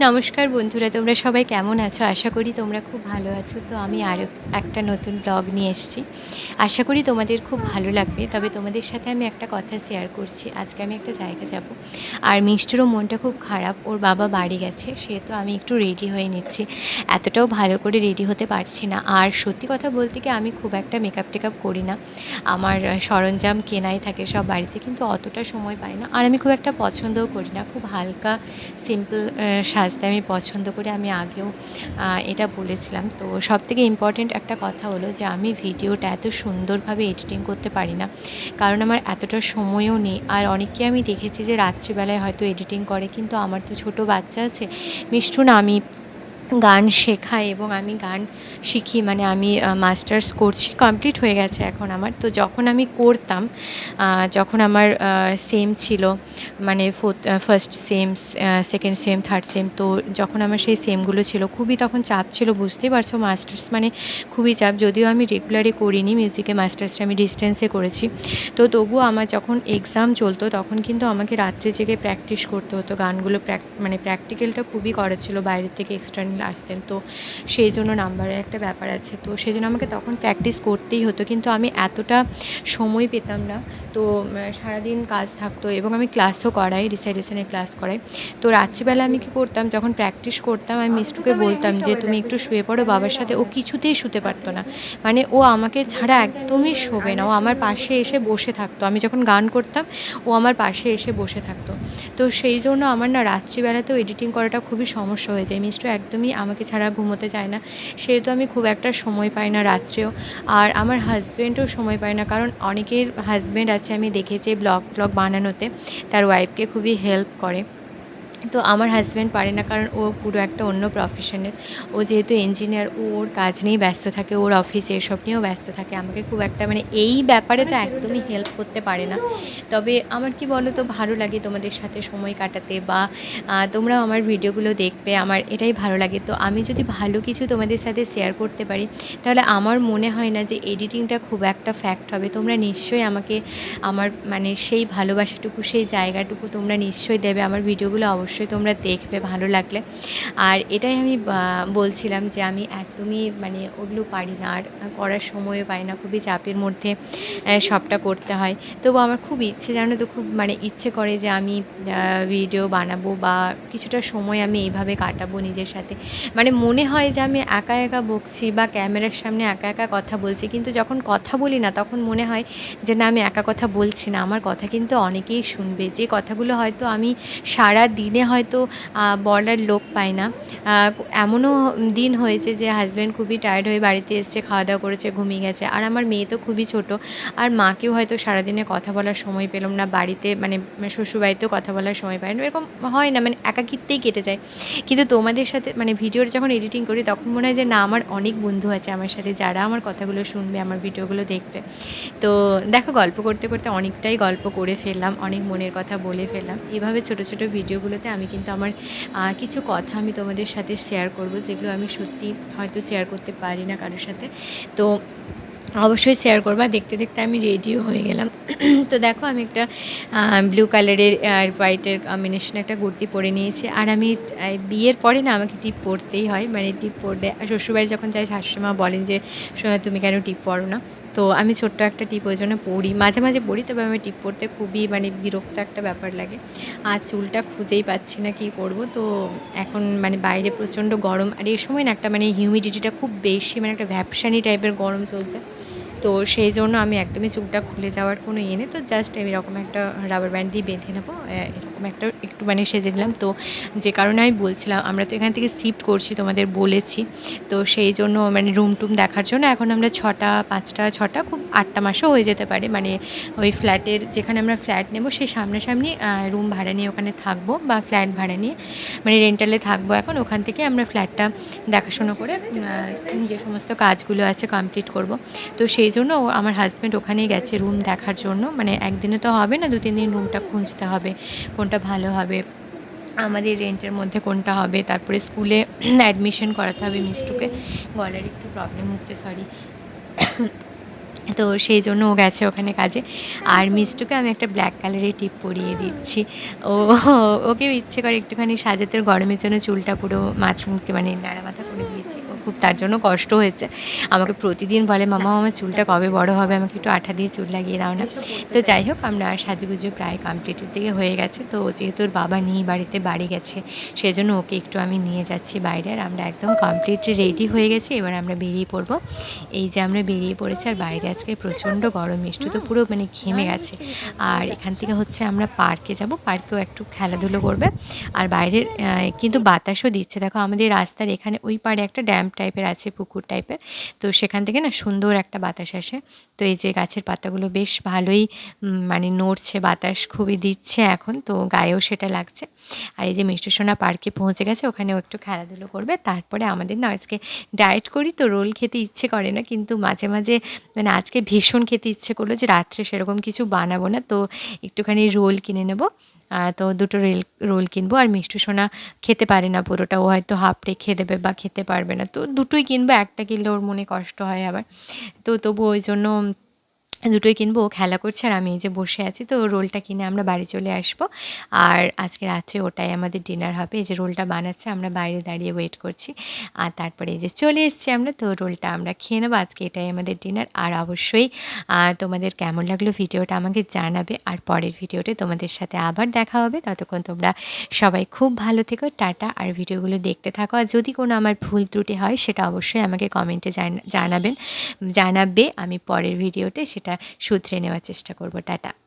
নমস্কার বন্ধুরা, তোমরা সবাই কেমন আছো? আশা করি তোমরা খুব ভালো আছো। তো আমি আরও একটা নতুন ব্লগ নিয়ে এসেছি। আশা করি তোমাদের খুব ভালো লাগবে। তবে তোমাদের সাথে আমি একটা কথা শেয়ার করছি। আজকে আমি একটা জায়গা যাব। আর মিষ্টিরও মনটা খুব খারাপ। ওর বাবা বাড়ি গেছে। সেহেতু আমি একটু রেডি হয়ে নিচ্ছি। এতটাও ভালো করে রেডি হতে পারছি না। আর সত্যি কথা বলতে কি, আমি খুব একটা মেকআপ টেকআপ করি না। আমার সরঞ্জাম কেনাই থাকে সব বাড়িতে। কিন্তু অতটা সময় পাই না। আর আমি খুব একটা পছন্দও করি না। খুব হালকা সিম্পল সাজতে আমি পছন্দ করি, আমি আগেও এটা বলেছিলাম। তো সব থেকে ইম্পর্টেন্ট একটা কথা হলো যে, আমি ভিডিওটা এত সুন্দরভাবে এডিটিং করতে পারি না। কারণ আমার এতটা সময়ও নেই। আর অনেককে আমি দেখেছি যে, রাত্রিবেলায় হয়তো এডিটিং করে, কিন্তু আমার তো ছোট বাচ্চা আছে। মিষ্টু না, আমি গান শেখাই এবং আমি গান শিখি মানে আমি মাস্টার্স করছি কমপ্লিট হয়ে গেছে এখন আমার। তো যখন আমি করতাম যখন আমার সেম ছিল মানে fourth first sem second sem third sem তো যখন আমার সেই সেমগুলো ছিল, খুবই তখন চাপ ছিল, বুঝতেই পারছ মাস্টার্স মানে খুবই চাপ। যদিও আমি রেগুলারে করিনি মিউজিকে মাস্টার্সটা আমি ডিস্টেন্সে করেছি। তো তবুও আমার যখন এক্সাম চলতো, তখন কিন্তু আমাকে রাত্রে জেগে প্র্যাকটিস করতে হতো। গানগুলো মানে প্র্যাকটিক্যালটা খুবই করা ছিল বাইরের থেকে এক্সটার্নাল আসতেন। তো সেই জন্য নাম্বারের একটা ব্যাপার আছে। তো সেই জন্য আমাকে তখন প্র্যাকটিস করতেই হতো। কিন্তু আমি এতটা সময় পেতাম না। তো সারাদিন কাজ থাকতো এবং আমি ক্লাসও করাই রিসাইডেশনের ক্লাস করাই। তো রাত্রিবেলা আমি কী করতাম? যখন প্র্যাকটিস করতাম আমি মিষ্টুকে বলতাম যে তুমি একটু শুয়ে পড়ো বাবার সাথে। ও কিছুতেই শুতে পারতো না। মানে ও আমাকে ছাড়া একদমই শোবে না। ও আমার পাশে এসে বসে থাকতো। আমি যখন গান করতাম ও আমার পাশে এসে বসে থাকতো। তো সেই জন্য আমার না রাত্রিবেলাতেও এডিটিং করাটা খুবই সমস্যা হয়ে যায়। মিষ্টু একদমই আমাকে ছাড়া ঘুমোতে চায় না। সেহেতু আমি খুব একটা সময় পাই না রাত্রেও। আর আমার হাজব্যান্ডও সময় পায় না, কারণ অনেকের হাজব্যান্ড আছে, আমি দেখেছি ব্লগ ব্লগ বানানোতে। তার ওয়াইফকে খুবই হেল্প করে। তো আমার হাজব্যান্ড পারে না, কারণ ও পুরো একটা অন্য প্রফেশনের ও যেহেতু ইঞ্জিনিয়ার ও ওর কাজ নিয়েই ব্যস্ত থাকে, ওর অফিসে এসব নিয়েও ব্যস্ত থাকে। আমাকে খুব একটা মানে এই ব্যাপারে তো একদমই হেল্প করতে পারে না। তবে আমার কি বলো তো ভালো লাগে তোমাদের সাথে সময় কাটাতে বা তোমরাও আমার ভিডিওগুলো দেখবে, আমার এটাই ভালো লাগে। তো আমি যদি ভালো কিছু তোমাদের সাথে শেয়ার করতে পারি, তাহলে আমার মনে হয় না যে এডিটিংটা খুব একটা ফ্যাক্ট হবে। তোমরা নিশ্চয়ই আমাকে, আমার মানে সেই ভালোবাসাটুকু, সেই জায়গাটুকু তোমরা নিশ্চয়ই দেবে, আমার ভিডিওগুলো অবশ্যই তোমরা দেখবে, ভালো লাগলে। আর এটাই আমি বলছিলাম যে আমি একদমই মানে ওগুলো পারি না। আর করার সময়ও পাই না, খুবই চাপের মধ্যে সবটা করতে হয়। তবু আমার খুব ইচ্ছে, জানো তো, খুব মানে ইচ্ছে করে যে আমি ভিডিও বানাবো বা কিছুটা সময় আমি এইভাবে কাটাবো নিজের সাথে। মানে মনে হয় যে আমি একা একা বকছি বা ক্যামেরার সামনে একা একা কথা বলছি, কিন্তু যখন কথা বলি না, তখন মনে হয় যে না, আমি একা কথা বলছি না। আমার কথা কিন্তু অনেকেই শুনবে। যে কথাগুলো হয়তো আমি সারা দিনে হয়তো বলার লোক পাই না। এমনও দিন হয়েছে যে হাজব্যান্ড খুবই টায়ার্ড হয়ে বাড়িতে এসছে খাওয়া দাওয়া করেছে, ঘুমিয়ে গেছে। আর আমার মেয়ে তো খুবই ছোট। আর মাকেও হয়তো সারাদিনে কথা বলার সময় পেলাম না, বাড়িতে মানে শ্বশুরবাড়িতেও কথা বলার সময় পাই না। এরকম হয় না মানে একাকিত্বেই কেটে যায়। কিন্তু তোমাদের সাথে মানে ভিডিওর যখন এডিটিং করি, তখন মনে হয় যে না, আমার অনেক বন্ধু আছে আমার সাথে, যারা আমার কথাগুলো শুনবে, আমার ভিডিওগুলো দেখবে। তো দেখো, গল্প করতে করতে অনেকটাই গল্প করে ফেললাম, অনেক মনের কথা বলে ফেললাম। এভাবে ছোট ছোট ভিডিওগুলোতে আমি কিন্তু আমার কিছু কথা আমি তোমাদের সাথে শেয়ার করব, যেগুলো আমি সত্যি হয়তো শেয়ার করতে পারি না কারোর সাথে। তো অবশ্যই শেয়ার করবা। দেখতে দেখতে আমি রেডিও হয়ে গেলাম। তো দেখো আমি একটা ব্লু কালারের আর হোয়াইটের কম্বিনেশন একটা কুর্তি পরে নিয়েছি। আর আমি বিয়ের পরে না আমাকে টিপ পরতেই হয়। মানে টিপ পরলে শ্বশুরবাড়ি যখন যাই শাশুড়িমা বলেন যে "সোনা, তুমি কেন টিপ পরো না? তো আমি ছোট্ট একটা টিপ ওই জন্য পরি। মাঝে মাঝে পড়ি তবে আমি টিপ পরতে খুবই মানে বিরক্ত একটা ব্যাপার লাগে। আর চুলটা খুঁজেই পাচ্ছি না কী করব। তো এখন মানে বাইরে প্রচণ্ড গরম। আর এই সময় না একটা মানে হিউমিডিটিটা খুব বেশি মানে একটা ভ্যাপসানি টাইপের গরম চলছে। তো সেই জন্য আমি একদমই চুলটা খুলে যাওয়ার কোনো ইয়ে নেই। তো জাস্ট এরকম একটা রাবার ব্যান্ড দিয়ে বেঁধে নেব এরকম একটা একটু মানে সেজে নিলাম। তো যে কারণে আমি বলছিলাম, আমরা তো এখান থেকে শিফট করছি, তোমাদের বলেছি। তো সেই জন্য মানে রুম টুম দেখার জন্য এখন আমরা ছটা, পাঁচটা, ছটা, খুব আটটা মাসও হয়ে যেতে পারে। মানে ওই ফ্ল্যাটের যেখানে আমরা ফ্ল্যাট নেব, সেই সামনাসামনি রুম ভাড়া নিয়ে ওখানে থাকব বা ফ্ল্যাট ভাড়া নিয়ে মানে রেন্টালে থাকব এখন। ওখান থেকে আমরা ফ্ল্যাটটা দেখাশোনা করে যে সমস্ত কাজগুলো আছে কমপ্লিট করব। তো সেই জন্য আমার হাজব্যান্ড ওখানেই গেছে রুম দেখার জন্য। মানে একদিনে তো হবে না দু তিন দিন রুমটা খুঁজতে হবে। কোনটা ভালো হবে, আমাদের রেন্টের মধ্যে কোনটা হবে, তারপরে স্কুলে অ্যাডমিশন করাতে হবে মিষ্টুকে গলার একটু প্রবলেম হচ্ছে সরি তো সেই জন্য ও গেছে ওখানে কাজে। আর মিষ্টুকে আমি একটা ব্ল্যাক কালারের টিপ পরিয়ে দিচ্ছি। ও, ওকেও ইচ্ছে করে একটুখানি সাজাতে গরমের জন্য চুলটা পুরো মাথা মানে নাড়া মাথা করে দিয়েছি। খুব তার জন্য কষ্ট হয়েছে। আমাকে প্রতিদিন বলে, মামা আমার চুলটা কবে বড় হবে? আমাকে একটু আঠা দিয়ে চুল লাগিয়ে দাও না। তো যাই হোক, আমরা সাজুগুজু প্রায় কমপ্লিটের দিকে হয়ে গেছে। তো যেহেতু ওর বাবা নেই বাড়িতে বাড়ি গেছে, সেজন্য ওকে একটু আমি নিয়ে যাচ্ছি বাইরে আর আমরা একদম কমপ্লিট রেডি হয়ে গেছি। এবার আমরা বেরিয়ে পড়ব। এই যে আমরা বেরিয়ে পড়েছি আর বাইরে আজকে প্রচণ্ড গরম মিষ্টি, তো পুরো মানে ঘেমে গেছে। আর এখান থেকে হচ্ছে আমরা পার্কে যাব। পার্কেও একটু খেলাধুলো করবে। আর বাইরের কিন্তু বাতাসও দিচ্ছে। দেখো, আমাদের রাস্তার এখানে ওই পাড়ে একটা ড্যাম টাইপের আছে, পুকুর টাইপের তো সেখান থেকে না সুন্দর একটা বাতাস আসে। তো এই যে গাছের পাতাগুলো বেশ ভালোই মানে নড়ছে বাতাস, খুবই দিচ্ছে এখন, তো গায়েও সেটা লাগছে। আর এই যে মিষ্টি সোনা পার্কে পৌঁছে গেছে, ওখানেও একটু খেলাধুলো করবে। তারপরে আমাদের না আজকে ডায়েট করি, তো রোল খেতে ইচ্ছে করে না, কিন্তু মাঝে মাঝে মানে আজকে ভীষণ খেতে ইচ্ছে করল যে রাত্রে সেরকম কিছু বানাবো না, তো একটুখানি রোল কিনে নেব। তো দুটো রেল, রোল কিনবো আর মিষ্টি সোনা খেতে পারে না পুরোটা। ও হয়তো হাফ রেখে দেবে বা খেতে পারবে না। তো দুটোই কিনবো, একটা কিনলে ওর মনে কষ্ট হয় আবার। তো তবু ওই জন্য দুটোই কিনবো, ও খেলা করছে আর আমি এই যে বসে আছি, তো রোলটা কিনে আমরা বাড়ি চলে আসব। আর আজকে রাত্রে ওটাই আমাদের ডিনার হবে, এই যে রোলটা বানাচ্ছে, আমরা বাইরে দাঁড়িয়ে ওয়েট করছি। আর তারপরে এই যে চলে এসেছি আমরা, তো রোলটা আমরা খেয়ে নেব, আজকে এটাই আমাদের ডিনার আর অবশ্যই তোমাদের কেমন লাগল ভিডিওটা আমাকে জানাবে, আর পরের ভিডিওতে তোমাদের সাথে আবার দেখা হবে। ততক্ষণ তোমরা সবাই খুব ভালো থেকো, টাটা। আর ভিডিওগুলো দেখতে থাকো, আর যদি কোনো আমার ভুল ত্রুটি হয়, সেটা অবশ্যই আমাকে কমেন্টে জানাবেন, জানাবে আমি পরের ভিডিওতে, সেটা শুধরে নেওয়ার চেষ্টা করব টাটা।